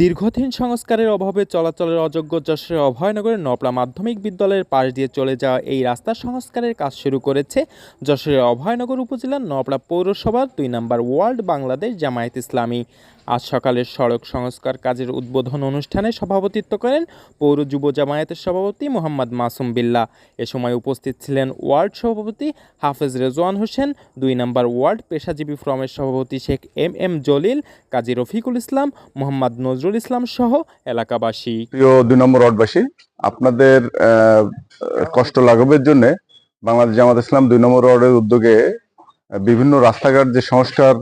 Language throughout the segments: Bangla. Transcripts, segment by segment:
দীর্ঘদিন সংস্কারের অভাবে চলাচলের অযোগ্য যশোরের অভয়নগরের নপড়া মাধ্যমিক বিদ্যালয়ের পাশ দিয়ে চলে যাওয়া এই রাস্তা সংস্কারের কাজ শুরু করেছে যশোরের অভয়নগর উপজেলার নপড়া পৌরসভার দুই নম্বর ওয়ার্ল্ড বাংলাদেশ জামায়াত ইসলামী। আজ সকালে সড়ক সংস্কার কাজের উদ্বোধন অনুষ্ঠানে সভাপতিত্ব করেন পৌর যুব জামায়াতের সভাপতি মোহাম্মদ মাসুম বিল্লাহ। এ সময় উপস্থিত ছিলেন ওয়ার্ড সভাপতি হাফেজ রেজওয়ান হোসেন, দুই নম্বর ওয়ার্ড পেশাজীবী ফ্রমের সভাপতি শেখ এম এম জলিল, কাজী রফিকুল ইসলাম, মোহাম্মদ নজরুল ইসলাম সহ এলাকাবাসী। প্রিয় দুই নম্বর ওয়ার্ডবাসী, আপনাদের কষ্ট লাঘবের জন্য বাংলাদেশ জামাত ইসলাম দুই নম্বর ওয়ার্ডের উদ্যোগে বিভিন্ন রাস্তাঘাট যে সংস্কার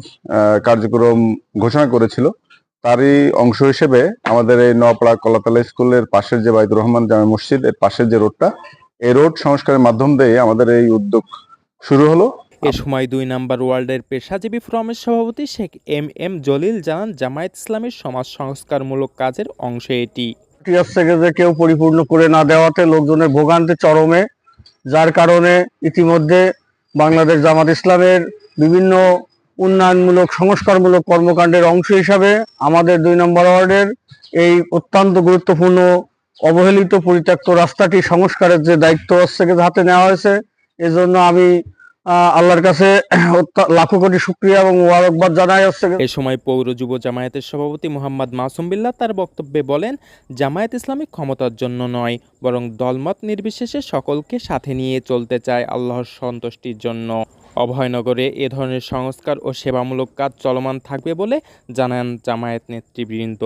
কার্যক্রম ঘোষণা করেছিল তারই অংশ হিসেবে আমাদের এই নোয়াপাড়া কলাতলা স্কুলের পাশের যে বাইদুর রহমান জামে মসজিদ এর পাশের যে রোডটা এই রোড সংস্কারের মাধ্যম দিয়ে আমাদের এই উদ্যোগ শুরু হলো। এ সময় দুই নাম্বার ওয়ার্ল্ডের পেশাজীবী ফ্রমের সভাপতি শেখ এম এম জলিল জানান জামায়াত ইসলামের সমাজ সংস্কারমূলক কাজের অংশ এটি। থেকে যে কেউ পরিপূর্ণ করে না দেওয়াতে লোকজনের ভোগান্তি চরমে যার কারণে ইতিমধ্যে বাংলাদেশ জামাত ইসলামের বিভিন্ন উন্নয়নমূলক, সংস্কারমূলক কর্মকাণ্ডের অংশ হিসাবে আমাদের দুই নম্বর ওয়ার্ডের এই অত্যন্ত গুরুত্বপূর্ণ, অবহেলিত, পরিত্যক্ত রাস্তাটি সংস্কারের যে দায়িত্ব হচ্ছে, হাতে নেওয়া হয়েছে। এজন্য আমি আল্লাহর কাছে লাখো কোটি শুক্রিয়া এবং মোবারকবাদ জানাই হচ্ছে। এ সময় পৌর যুব জামায়াতের সভাপতি মোহাম্মদ মাসুম বিল্লাহ তার বক্তব্যে বলেন, জামায়াত ইসলামী ক্ষমতার জন্য নয়, বরং দলমত নির্বিশেষে সকলকে সাথে নিয়ে চলতে চায় আল্লাহর সন্তুষ্টির জন্য। অভয়নগরে এ ধরনের সংস্কার ও সেবামূলক কাজ চলমান থাকবে বলে জানান জামায়াত নেতৃবৃন্দ।